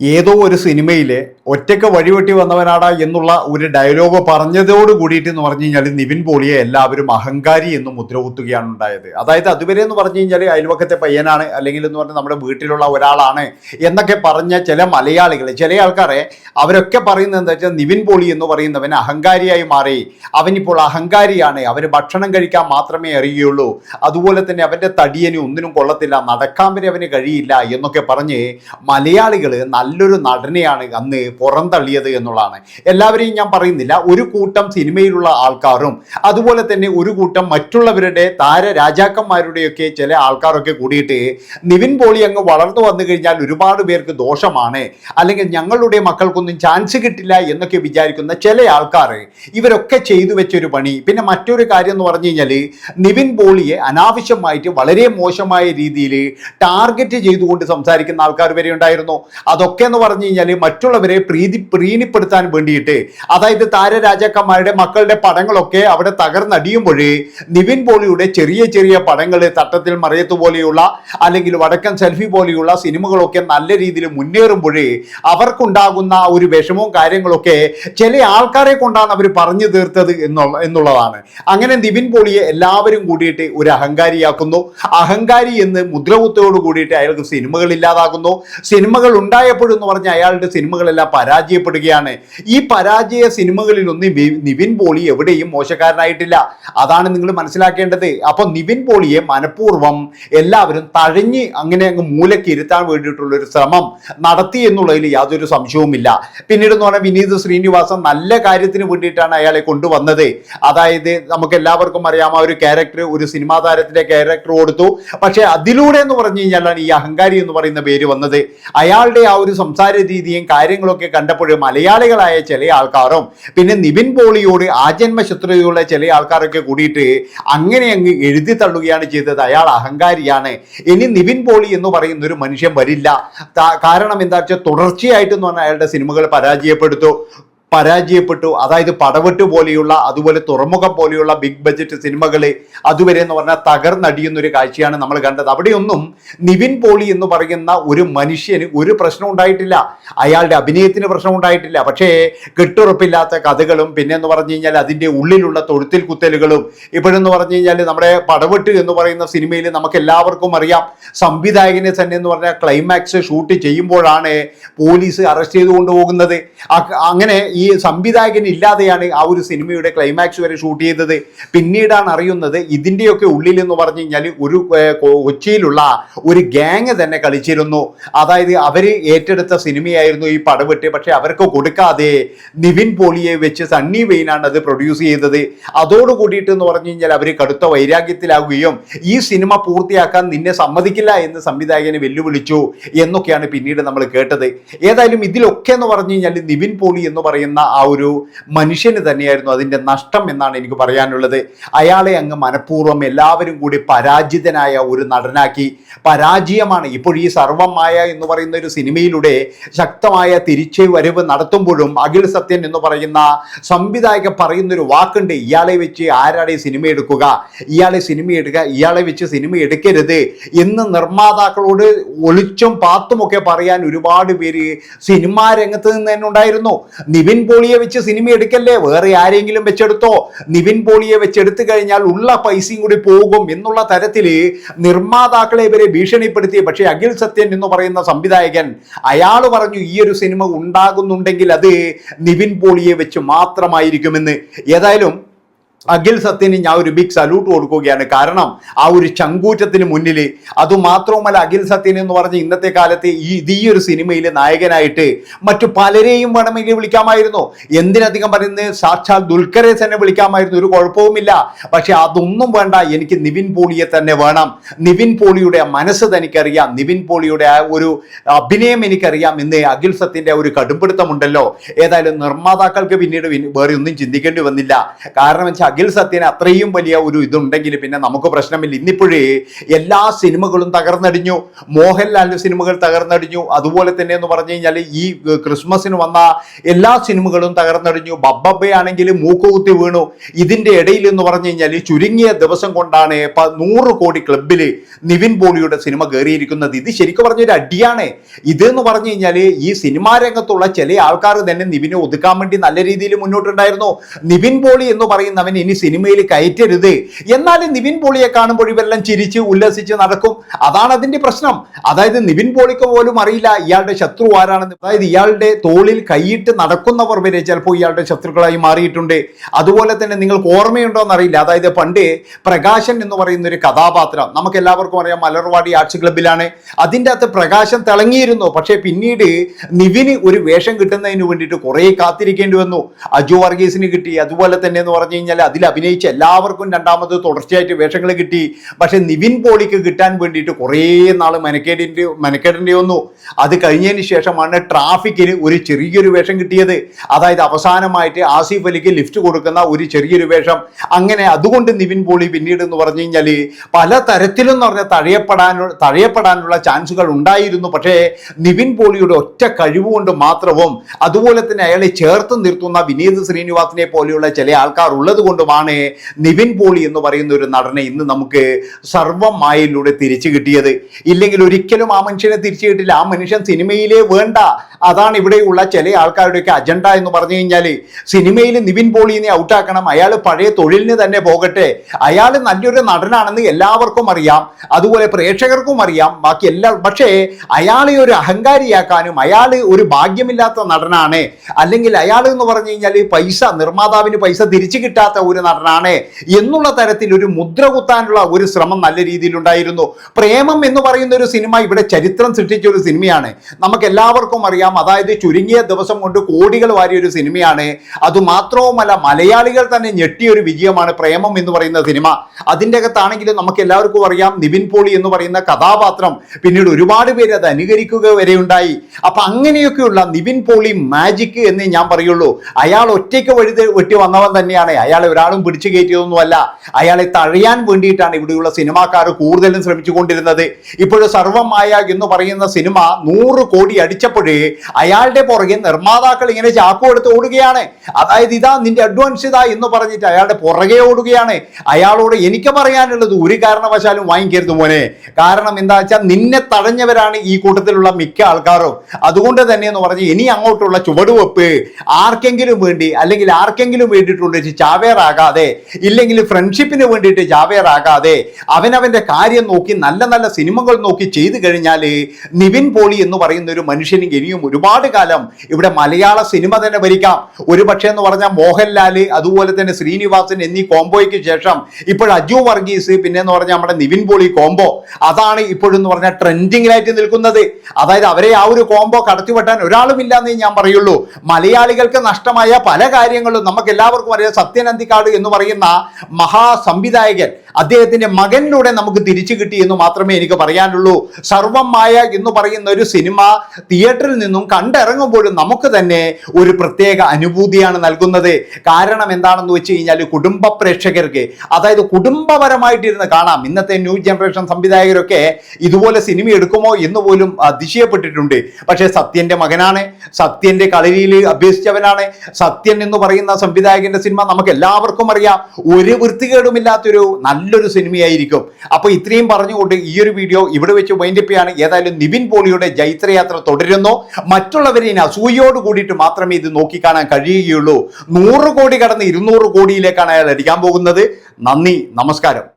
ഏതോ ഒരു സിനിമയിലെ ഒറ്റയ്ക്ക് വഴിവെട്ടി വന്നവനാടാ എന്നുള്ള ഒരു ഡയലോഗ് പറഞ്ഞതോട് കൂടിയിട്ട് എന്ന് പറഞ്ഞു കഴിഞ്ഞാൽ നിവിൻ പോളിയെ എല്ലാവരും അഹങ്കാരി എന്ന് മുദ്രകുത്തുകയാണ് ഉണ്ടായത്. അതായത് അതുവരെ എന്ന് പറഞ്ഞു കഴിഞ്ഞാൽ അയൽവക്കത്തെ പയ്യനാണ് അല്ലെങ്കിൽ എന്ന് പറഞ്ഞാൽ നമ്മുടെ വീട്ടിലുള്ള ഒരാളാണ് എന്നൊക്കെ പറഞ്ഞ ചില മലയാളികൾ ചില ആൾക്കാരെ അവരൊക്കെ പറയുന്നത് എന്താ വെച്ചാൽ നിവിൻ പോളി എന്ന് പറയുന്നവൻ അഹങ്കാരിയായി മാറി. അവനിപ്പോൾ അഹങ്കാരിയാണ്. അവന് ഭക്ഷണം കഴിക്കാൻ മാത്രമേ അറിയുകയുള്ളൂ അതുപോലെ തന്നെ അവന്റെ തടിയന് ഒന്നിനും കൊള്ളത്തില്ല. നടക്കാൻ വരെ അവന് കഴിയില്ല എന്നൊക്കെ പറഞ്ഞ് മലയാളികൾ നല്ലൊരു നടനെയാണ് അന്ന് പുറന്തള്ളിയത് എന്നുള്ളതാണ്. എല്ലാവരെയും ഞാൻ പറയുന്നില്ല. ഒരു കൂട്ടം സിനിമയിലുള്ള ആൾക്കാരും അതുപോലെ തന്നെ ഒരു കൂട്ടം മറ്റുള്ളവരുടെ താര രാജാക്കന്മാരുടെയൊക്കെ ചില ആൾക്കാരൊക്കെ കൂടിയിട്ട് നിവിൻ പോളി അങ്ങ് വളർന്നു വന്നു കഴിഞ്ഞാൽ ഒരുപാട് പേർക്ക് ദോഷമാണ്. അല്ലെങ്കിൽ ഞങ്ങളുടെ മക്കൾക്കൊന്നും ചാൻസ് കിട്ടില്ല എന്നൊക്കെ വിചാരിക്കുന്ന ചില ആൾക്കാർ ഇവരൊക്കെ ചെയ്തു വെച്ചൊരു പണി. പിന്നെ മറ്റൊരു കാര്യം എന്ന് പറഞ്ഞു കഴിഞ്ഞാൽ നിവിൻ പോളിയെ അനാവശ്യമായിട്ട് വളരെ മോശമായ രീതിയിൽ ടാർഗറ്റ് ചെയ്തുകൊണ്ട് സംസാരിക്കുന്ന ആൾക്കാർ വരെ ഉണ്ടായിരുന്നു. അതൊക്കെ എന്ന് പറഞ്ഞു കഴിഞ്ഞാൽ മറ്റുള്ളവരെ പ്രീതി പ്രീണിപ്പെടുത്താൻ വേണ്ടിയിട്ട് അതായത് താരരാജാക്കന്മാരുടെ മക്കളുടെ പടങ്ങളൊക്കെ അവിടെ തകർന്നടിയുമ്പോഴേ നിവിൻ പോളിയുടെ ചെറിയ ചെറിയ പടങ്ങൾ തട്ടത്തിൽ മറയത്ത് പോലെയുള്ള അല്ലെങ്കിൽ വടക്കൻ സെൽഫി പോലെയുള്ള സിനിമകളൊക്കെ നല്ല രീതിയിൽ മുന്നേറുമ്പോഴേ അവർക്കുണ്ടാകുന്ന ഒരു വിഷമവും കാര്യങ്ങളൊക്കെ ചില ആൾക്കാരെ കൊണ്ടാണ് അവർ പറഞ്ഞു തീർത്തത് എന്നുള്ള എന്നുള്ളതാണ്. അങ്ങനെ നിവിൻ പോളിയെ എല്ലാവരും കൂടിയിട്ട് ഒരു അഹങ്കാരിയാക്കുന്നു. അഹങ്കാരി എന്ന് മുദ്രകുത്തോട് കൂടിയിട്ട് അയാൾക്ക് സിനിമകൾ ഇല്ലാതാകുന്നു സിനിമകൾ ഉണ്ടായപ്പോഴെന്ന് പറഞ്ഞ അയാളുടെ സിനിമകളെല്ലാം പരാജയപ്പെടുകയാണ്. ഈ പരാജയ സിനിമകളിലൊന്നും നിവിൻ പോളി എവിടെയും മോശക്കാരനായിട്ടില്ല. അതാണ് നിങ്ങൾ മനസ്സിലാക്കേണ്ടത്. അപ്പോൾ നിവിൻ പോളിയെ മനഃപൂർവം എല്ലാവരും തഴഞ്ഞ് അങ്ങനെ അങ്ങ് മൂലയ്ക്ക് ഇരുത്താൻ വേണ്ടിയിട്ടുള്ള ഒരു ശ്രമം നടത്തി എന്നുള്ളതിൽ യാതൊരു സംശയവുമില്ല. പിന്നീട് എന്ന് പറഞ്ഞാൽ വിനീത് ശ്രീനിവാസൻ നല്ല കാര്യത്തിന് വേണ്ടിയിട്ടാണ് അയാളെ കൊണ്ടുവന്നത്. അതായത് നമുക്ക് എല്ലാവർക്കും അറിയാം ആ ഒരു ക്യാരക്ടർ ഒരു സിനിമാ താരത്തിന്റെ ക്യാരക്ടർ കൊടുത്തു. പക്ഷേ അതിലൂടെ എന്ന് പറഞ്ഞു കഴിഞ്ഞാലാണ് ഈ അഹങ്കാരി എന്ന് പറയുന്ന പേര് വന്നത്. അയാളുടെ ആ ഒരു സംസാര രീതിയും കാര്യങ്ങളൊക്കെ കണ്ടപ്പോഴും മലയാളികളായ ചില ആൾക്കാരും പിന്നെ നിബിൻ പോളിയോട് ആജന്മ ശത്രുതയുള്ള ചില ആൾക്കാരൊക്കെ കൂടിയിട്ട് അങ്ങനെ അങ്ങ് എഴുതി തള്ളുകയാണ് ചെയ്തത്. അയാൾ അഹങ്കാരിയാണ്. ഇനി നിബിൻ പോളി എന്ന് പറയുന്ന ഒരു മനുഷ്യൻ വരില്ല. കാരണം എന്താ വെച്ചാൽ തുടർച്ചയായിട്ടെന്ന് പറഞ്ഞാൽ അയാളുടെ സിനിമകൾ പരാജയപ്പെടുത്തു. പരാജയപ്പെട്ടു. അതായത് പടവെട്ട് പോലെയുള്ള അതുപോലെ തുറമുഖം പോലെയുള്ള ബിഗ് ബജറ്റ് സിനിമകൾ അതുവരെ എന്ന് പറഞ്ഞാൽ തകർന്നടിയുന്ന ഒരു കാഴ്ചയാണ് നമ്മൾ കണ്ടത്. അവിടെയൊന്നും നിവിൻ പോളി എന്ന് പറയുന്ന ഒരു മനുഷ്യന് ഒരു പ്രശ്നം ഉണ്ടായിട്ടില്ല. അയാളുടെ അഭിനയത്തിന് പ്രശ്നം ഉണ്ടായിട്ടില്ല. പക്ഷേ കെട്ടുറപ്പില്ലാത്ത കഥകളും പിന്നെ എന്ന് പറഞ്ഞു കഴിഞ്ഞാൽ അതിന്റെ ഉള്ളിലുള്ള തൊഴുത്തിൽ കുത്തലുകളും ഇപ്പോഴെന്ന് പറഞ്ഞു കഴിഞ്ഞാൽ നമ്മുടെ പടവെട്ട് എന്ന് പറയുന്ന സിനിമയിൽ നമുക്ക് എല്ലാവർക്കും അറിയാം. സംവിധായകനെ തന്നെ എന്ന് പറഞ്ഞാൽ ക്ലൈമാക്സ് ഷൂട്ട് ചെയ്യുമ്പോഴാണ് പോലീസ് അറസ്റ്റ് ചെയ്ത് കൊണ്ടുപോകുന്നത് അങ്ങനെ സംവിധായകൻ ഇല്ലാതെയാണ് ആ ഒരു സിനിമയുടെ ക്ലൈമാക്സ് വരെ ഷൂട്ട് ചെയ്തത്. പിന്നീടാണ് അറിയുന്നത് ഇതിന്റെയൊക്കെ ഉള്ളിൽ എന്ന് പറഞ്ഞു കഴിഞ്ഞാൽ ഒരു കൊച്ചിയിലുള്ള ഒരു ഗ്യാങ് തന്നെ കളിച്ചിരുന്നു. അതായത് അവർ ഏറ്റെടുത്ത സിനിമയായിരുന്നു ഈ പടവെട്ട്. പക്ഷെ അവർക്ക് കൊടുക്കാതെ നിവിൻ പോളിയെ വെച്ച് സണ്ണി വെയിനാണ് അത് പ്രൊഡ്യൂസ് ചെയ്തത്. അതോട് കൂടിയിട്ട് എന്ന് പറഞ്ഞു കഴിഞ്ഞാൽ അവർ കടുത്ത വൈരാഗ്യത്തിലാവുകയും ഈ സിനിമ പൂർത്തിയാക്കാൻ നിന്നെ സമ്മതിക്കില്ല എന്ന് സംവിധായകനെ വെല്ലുവിളിച്ചു എന്നൊക്കെയാണ് പിന്നീട് നമ്മൾ കേട്ടത്. ഏതായാലും ഇതിലൊക്കെ എന്ന് പറഞ്ഞു കഴിഞ്ഞാൽ നിവിൻ പോളി എന്ന് പറയുന്ന ആ ഒരു മനുഷ്യന് തന്നെയായിരുന്നു അതിന്റെ നഷ്ടം എന്നാണ് എനിക്ക് പറയാനുള്ളത്. അയാളെ അങ്ങ് മനഃപൂർവം എല്ലാവരും കൂടി പരാജിതനായ ഒരു നടനാക്കി. പരാജയമാണ് ഇപ്പോൾ ഈ സർവമായ എന്ന് പറയുന്ന ഒരു സിനിമയിലൂടെ ശക്തമായ തിരിച്ചു വരവ് നടത്തുമ്പോഴും അഖിൽ സത്യൻ എന്ന് പറയുന്ന സംവിധായകൻ പറയുന്ന ഒരു വാക്കുണ്ട് ഇയാളെ വെച്ച് ആരാടെ സിനിമ എടുക്കുക? ഇയാളെ സിനിമ എടുക്കുക ഇയാളെ വെച്ച് സിനിമ എടുക്കരുത് എന്ന് നിർമ്മാതാക്കളോട് ഒളിച്ചും പാത്തുമൊക്കെ പറയാൻ ഒരുപാട് പേര് സിനിമാ രംഗത്ത് നിന്ന് തന്നെ ഉണ്ടായിരുന്നു. നിവിൻ പോളിയെ വെച്ച് സിനിമ എടുക്കല്ലേ? വേറെ ആരെങ്കിലും വെച്ചെടുത്തോ? നിവിൻ പോളിയെ വെച്ചെടുത്തു കഴിഞ്ഞാൽ ഉള്ള പൈസയും കൂടി പോകും എന്നുള്ള തരത്തിൽ നിർമ്മാതാക്കളെ ഇവരെ ഭീഷണിപ്പെടുത്തി പക്ഷേ അഖിൽ സത്യൻ എന്ന് പറയുന്ന സംവിധായകൻ അയാൾ പറഞ്ഞു ഈ ഒരു സിനിമ ഉണ്ടാകുന്നുണ്ടെങ്കിൽ അത് നിവിൻ പോളിയെ വെച്ച് മാത്രമായിരിക്കുമെന്ന്. ഏതായാലും അഖിൽ സത്യന് ഞാൻ ഒരു ബിഗ് സല്യൂട്ട് കൊടുക്കുകയാണ്. കാരണം ആ ഒരു ചങ്കൂറ്റത്തിന് മുന്നിൽ അതുമാത്രവുമല്ല അഖിൽ സത്യൻ എന്ന് പറഞ്ഞ ഇന്നത്തെ കാലത്ത് ഈ ഇതീ ഒരു സിനിമയിൽ നായകനായിട്ട് മറ്റു പലരെയും വേണമെങ്കിൽ വിളിക്കാമായിരുന്നു. എന്തിനധികം പറയുന്നത്? സാക്ഷാൽ ദുൽഖറെ തന്നെ വിളിക്കാമായിരുന്നു. ഒരു കുഴപ്പവുമില്ല. പക്ഷെ അതൊന്നും വേണ്ട. എനിക്ക് നിവിൻ പോളിയെ തന്നെ വേണം. നിവിൻ പോളിയുടെ മനസ്സ് തനിക്കറിയാം. നിവിൻ പോളിയുടെ ആ ഒരു അഭിനയം എനിക്കറിയാം എന്ന് അഖിൽ സത്യന്റെ ഒരു കടുംപിടുത്തമുണ്ടല്ലോ. ഏതായാലും നിർമ്മാതാക്കൾക്ക് പിന്നീട് വേറെ ഒന്നും ചിന്തിക്കേണ്ടി വന്നില്ല. കാരണം വെച്ചാൽ അഖിൽ സത്യന് അത്രയും വലിയ ഒരു ഇതുണ്ടെങ്കിൽ പിന്നെ നമുക്ക് പ്രശ്നമില്ല. ഇന്നിപ്പോഴേ എല്ലാ സിനിമകളും തകർന്നടിഞ്ഞു. മോഹൻലാലിന്റെ സിനിമകൾ തകർന്നടിഞ്ഞു. അതുപോലെ തന്നെ എന്ന് പറഞ്ഞു കഴിഞ്ഞാൽ ഈ ക്രിസ്മസിന് വന്ന എല്ലാ സിനിമകളും തകർന്നടിഞ്ഞു. ബബ്ബബയാണെങ്കിൽ മൂക്കുകുത്തി വീണു. ഇതിന്റെ ഇടയിൽ എന്ന് പറഞ്ഞു കഴിഞ്ഞാൽ ചുരുങ്ങിയ ദിവസം കൊണ്ടാണ് നൂറ് കോടി ക്ലബിൽ നിവിൻ പോളിയുടെ സിനിമ കയറിയിരിക്കുന്നത്. ഇത് ശരിക്കും പറഞ്ഞൊരു അടിയാണ്. ഇതെന്ന് പറഞ്ഞു കഴിഞ്ഞാൽ ഈ സിനിമാ രംഗത്തുള്ള ചില ആൾക്കാർ തന്നെ നിവിനെ ഒതുക്കാൻ വേണ്ടി നല്ല രീതിയിൽ മുന്നോട്ടുണ്ടായിരുന്നു. നിവിൻ പോളി എന്ന് പറയുന്നവൻ ഇനി സിനിമയിൽ കയറ്റരുത്. എന്നാലും നിവിൻ പോളിയെ കാണുമ്പോൾ ഇവരെല്ലാം ചിരിച്ച് ഉല്ലസിച്ച് നടക്കും. അതാണ് അതിന്റെ പ്രശ്നം. അതായത് നിവിൻ പോളിക്ക് പോലും അറിയില്ല ഇയാളുടെ ശത്രു ആരാണെന്ന്. അതായത് ഇയാളുടെ തോളിൽ കൈയിട്ട് നടക്കുന്നവർ വരെ ചിലപ്പോൾ ഇയാളുടെ ശത്രുക്കളായി മാറിയിട്ടുണ്ട്. അതുപോലെ തന്നെ നിങ്ങൾക്ക് ഓർമ്മയുണ്ടോ എന്നറിയില്ല. അതായത് പണ്ട് പ്രകാശൻ എന്ന് പറയുന്ന ഒരു കഥാപാത്രം നമുക്ക് എല്ലാവർക്കും അറിയാം മലർവാടി ആർട്സ് ക്ലബിലാണ്. അതിന്റെ അകത്ത് പ്രകാശൻ തിളങ്ങിയിരുന്നു. പക്ഷേ പിന്നീട് നിവിന് ഒരു വേഷം കിട്ടുന്നതിന് വേണ്ടിയിട്ട് കുറേ കാത്തിരിക്കേണ്ടി വന്നു. അജു വർഗീസിന് കിട്ടി. അതുപോലെ തന്നെ എന്ന് പറഞ്ഞു കഴിഞ്ഞാൽ അതിൽ അഭിനയിച്ച എല്ലാവർക്കും രണ്ടാമത് തുടർച്ചയായിട്ട് വേഷങ്ങൾ കിട്ടി. പക്ഷെ നിവിൻ പോളിക്ക് കിട്ടാൻ വേണ്ടിയിട്ട് കുറേ നാൾ മെനക്കേടിന്റെ മെനക്കേടേണ്ടി വന്നു. അത് കഴിഞ്ഞതിന് ശേഷമാണ് ട്രാഫിക്കിന് ഒരു ചെറിയൊരു വേഷം കിട്ടിയത്. അതായത് അവസാനമായിട്ട് ആസിഫ് അലിക്ക് ലിഫ്റ്റ് കൊടുക്കുന്ന ഒരു ചെറിയൊരു വേഷം. അങ്ങനെ അതുകൊണ്ട് നിവിൻ പോളി പിന്നീട് എന്ന് പറഞ്ഞു കഴിഞ്ഞാൽ പല തരത്തിലെന്ന് പറഞ്ഞാൽ തഴയപ്പെടാനുള്ള തഴയപ്പെടാനുള്ള ചാൻസുകൾ ഉണ്ടായിരുന്നു. പക്ഷേ നിവിൻ പോളിയുടെ ഒറ്റ കഴിവുകൊണ്ട് മാത്രവും അതുപോലെ തന്നെ അയാളെ ചേർത്ത് നിർത്തുന്ന വിനീത് ശ്രീനിവാസിനെ പോലെയുള്ള ചില ആൾക്കാർ ഉള്ളത് കൊണ്ടുമാണ് നിവിൻ പോളി എന്ന് പറയുന്ന ഒരു നടനെ ഇന്ന് നമുക്ക് സർവമായയിലൂടെ തിരിച്ചു കിട്ടിയത്. ഇല്ലെങ്കിൽ ഒരിക്കലും ആ മനുഷ്യനെ തിരിച്ചു കിട്ടില്ല. ആ മനുഷ്യൻ സിനിമയിലേ വേണ്ട. അതാണ് ഇവിടെയുള്ള ചില ആൾക്കാരുടെയൊക്കെ അജണ്ട എന്ന് പറഞ്ഞു കഴിഞ്ഞാൽ സിനിമയിൽ നിവിൻ പോളിനെ ഔട്ടാക്കണം. അയാൾ പഴയ തൊഴിലിന് തന്നെ പോകട്ടെ. അയാൾ നല്ലൊരു നടനാണെന്ന് എല്ലാവർക്കും അറിയാം. അതുപോലെ പ്രേക്ഷകർക്കും അറിയാം. ബാക്കി എല്ലാ പക്ഷേ അയാളെ ഒരു അഹങ്കാരിയാക്കാനും അയാൾ ഒരു ഭാഗ്യമില്ലാത്ത നടനാണ്. അല്ലെങ്കിൽ അയാൾ എന്ന് പറഞ്ഞു കഴിഞ്ഞാൽ പൈസ നിർമ്മാതാവിന് പൈസ തിരിച്ചു കിട്ടാത്ത ഒരു നടനാണ് എന്നുള്ള തരത്തിൽ ഒരു മുദ്ര കുത്താനുള്ള ഒരു ശ്രമം നല്ല രീതിയിലുണ്ടായിരുന്നു പ്രേമം എന്ന് പറയുന്ന ഒരു സിനിമ ഇവിടെ ചരിത്രം സൃഷ്ടിച്ച ഒരു സിനിമയാണ്. നമുക്ക് എല്ലാവർക്കും അറിയാം അതായത് ചുരുങ്ങിയ ദിവസം കൊണ്ട് കോടികൾ വാരിയ ഒരു സിനിമയാണ്. അതുമാത്രവുമല്ല മലയാളികൾ തന്നെ ഞെട്ടിയ ഒരു വിജയമാണ് പ്രേമം എന്ന് പറയുന്ന സിനിമ. അതിന്റെ അകത്താണെങ്കിലും നമുക്ക് എല്ലാവർക്കും അറിയാം നിവിൻ പോളി എന്ന് പറയുന്ന കഥാപാത്രം പിന്നീട് ഒരുപാട് പേര് അത് അനുകരിക്കുക വരെ ഉണ്ടായി. അപ്പൊ അങ്ങനെയൊക്കെയുള്ള നിവിൻ പോളി മാജിക് എന്ന് ഞാൻ പറയുള്ളൂ. അയാൾ ഒറ്റയ്ക്ക് വഴുതി വെട്ടി വന്നവൻ തന്നെയാണ്. അയാളെ ഒരാളും പിടിച്ചു കയറ്റിയതൊന്നുമല്ല. അയാളെ തഴയാൻ വേണ്ടിയിട്ടാണ് ഇവിടെയുള്ള സിനിമാക്കാർ കൂടുതലും ശ്രമിച്ചുകൊണ്ടിരുന്നത്. ഇപ്പോഴും സർവമായ എന്ന് പറയുന്ന സിനിമ നൂറ് കോടി അടിച്ചപ്പോഴേ അയാളുടെ പുറകെ നിർമ്മാതാക്കൾ ഇങ്ങനെ ചാക്കു എടുത്ത് ഓടുകയാണ്. അതായത് ഇതാ നിന്റെ അഡ്വാൻസ് ഇതാ എന്ന് പറഞ്ഞിട്ട് അയാളുടെ പുറകെ ഓടുകയാണ്. അയാളോട് എനിക്ക് പറയാനുള്ളത് ഒരു കാരണവശാലും വാങ്ങിക്കരുത് മോനെ. കാരണം എന്താ വെച്ചാൽ നിന്നെ തടഞ്ഞവരാണ് ഈ കൂട്ടത്തിലുള്ള മിക്ക ആൾക്കാരും. അതുകൊണ്ട് തന്നെ എന്ന് പറഞ്ഞ് ഇനി അങ്ങോട്ടുള്ള ചുവടുവെപ്പ് ആർക്കെങ്കിലും വേണ്ടി അല്ലെങ്കിൽ ആർക്കെങ്കിലും വേണ്ടിയിട്ടുള്ള ചാവേറാകാതെ ഇല്ലെങ്കിൽ ഫ്രണ്ട്ഷിപ്പിന് വേണ്ടിയിട്ട് ജാവേറാകാതെ അവനവന്റെ കാര്യം നോക്കി നല്ല നല്ല സിനിമകൾ നോക്കി ചെയ്തു കഴിഞ്ഞാൽ നിവിൻ പോളി എന്ന് പറയുന്ന ഒരു മനുഷ്യന് ഇനിയും ഒരുപാട് കാലം ഇവിടെ മലയാള സിനിമ തന്നെ ഭരിക്കാം. ഒരു പക്ഷേ എന്ന് പറഞ്ഞാൽ മോഹൻലാൽ അതുപോലെ തന്നെ ശ്രീനിവാസൻ എന്നീ കോംബോയ്ക്ക് ശേഷം ഇപ്പോൾ അജു വർഗീസ് പിന്നെ എന്ന് പറഞ്ഞാൽ നമ്മുടെ നിവിൻ പോളി കോംബോ. അതാണ് ഇപ്പോഴെന്ന് പറഞ്ഞാൽ ട്രെൻഡിങ്ങിലായിട്ട് നിൽക്കുന്നത്. അതായത് അവരെ ആ ഒരു കോംബോ കടത്തിവെട്ടാൻ ഒരാളും ഇല്ലാന്നേ ഞാൻ പറയുള്ളൂ. മലയാളികൾക്ക് നഷ്ടമായ പല കാര്യങ്ങളും നമുക്ക് എല്ലാവർക്കും അറിയാം. സത്യൻ അന്തിക്കാട് എന്ന് പറയുന്ന മഹാസംവിധായകൻ അദ്ദേഹത്തിന്റെ മകനിലൂടെ നമുക്ക് തിരിച്ചു കിട്ടി എന്ന് മാത്രമേ എനിക്ക് പറയാനുള്ളൂ. സർവമായ എന്ന് പറയുന്ന ഒരു സിനിമ തിയേറ്ററിൽ നിന്നും കണ്ടിറങ്ങുമ്പോഴും നമുക്ക് തന്നെ ഒരു പ്രത്യേക അനുഭൂതിയാണ് നൽകുന്നത്. കാരണം എന്താണെന്ന് വെച്ച് കഴിഞ്ഞാൽ കുടുംബ പ്രേക്ഷകർക്ക് അതായത് കുടുംബപരമായിട്ടിരുന്ന് കാണാം. ഇന്നത്തെ ന്യൂ ജനറേഷൻ സംവിധായകരൊക്കെ ഇതുപോലെ സിനിമ എടുക്കുമോ എന്ന് പോലും അതിശയപ്പെട്ടിട്ടുണ്ട്. പക്ഷേ സത്യന്റെ മകനാണ് സത്യന്റെ കളരിയിൽ അഭ്യസിച്ചവനാണ് സത്യൻ എന്ന് പറയുന്ന സംവിധായകന്റെ സിനിമ നമുക്ക് എല്ലാവർക്കും അറിയാം. ഒരു വൃത്തികേടുമില്ലാത്തൊരു നല്ലൊരു സിനിമയായിരിക്കും. അപ്പോൾ ഇത്രയും പറഞ്ഞുകൊണ്ട് ഈ ഒരു വീഡിയോ ഇവിടെ വെച്ച് വൈൻഡിപ്പിയാണ് ഏതായാലും നിവിൻ പോളിയുടെ ജൈത്രയാത്ര തുടരുന്നു. മറ്റുള്ളവരെ അസൂയോട് കൂടിയിട്ട് മാത്രമേ ഇത് നോക്കിക്കാണാൻ കഴിയുകയുള്ളൂ. നൂറ് കോടി കടന്ന് ഇരുന്നൂറ് കോടിയിലേക്കാണ് അയാൾ അടിക്കാൻ പോകുന്നത്. നന്ദി നമസ്കാരം.